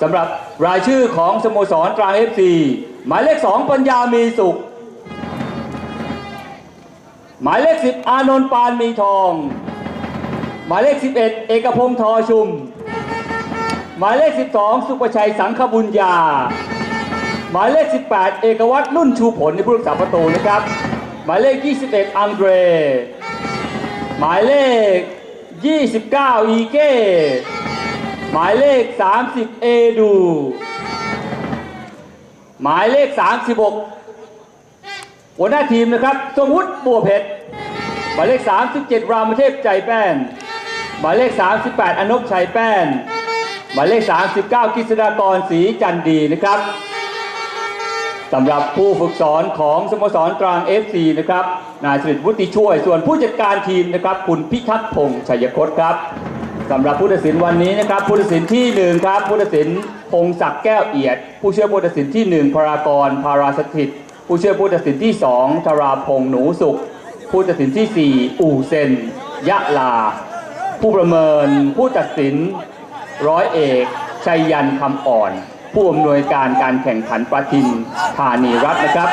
สำหรับรายชื่อของสโมสรตรังเอฟซีหมายเลข 2 ปัญญามีสุข หมายเลข 10 อานนท์ปานมีทอง หมายเลข 11 เอกพงศ์ทอชุม หมายเลข 12 สุประชัยสังขบุญญา หมายเลข 18 เอกวัตรนุ่นชูผลในผู้รักษาประตูนะครับ หมายเลข 21 อังเดร หมายเลข 29 อีเก้ หมายเลข 30 เอดู หมายเลข 36 หัวหน้าทีมนะครับ ทรงวุฒิบัวเพชร หมายเลข 37 รามเทพใจแป้น หมายเลข 38 อนบชัยแป้น หมายเลข 39 กิษดากรศรีจันดีนะครับสำหรับผู้ฝึกสอนของสโมสรตรัง FC นะครับ นายสิริวุฒิช่วย ส่วนผู้จัดการทีมนะครับ คุณพิทักษ์พงษ์ชัยคตครับ สำหรับผู้ตัดสินวันนี้นะครับผู้ตัดสินที่หนึ่งครับผู้ตัดสินพงศักดิ์แก้วเอียด ผู้ช่วยผู้ตัดสินที่หนึ่งพารากรพาราสถิต ผู้ช่วยผู้ตัดสินที่สองธราพงษ์หนูสุข ผู้ตัดสินที่สี่อู่เซนยะลา ผู้ประเมินผู้ตัดสินร้อยเอกชัยยันคำอ่อน ผู้อำนวยการการแข่งขันประทินธานีรัฐนะครับ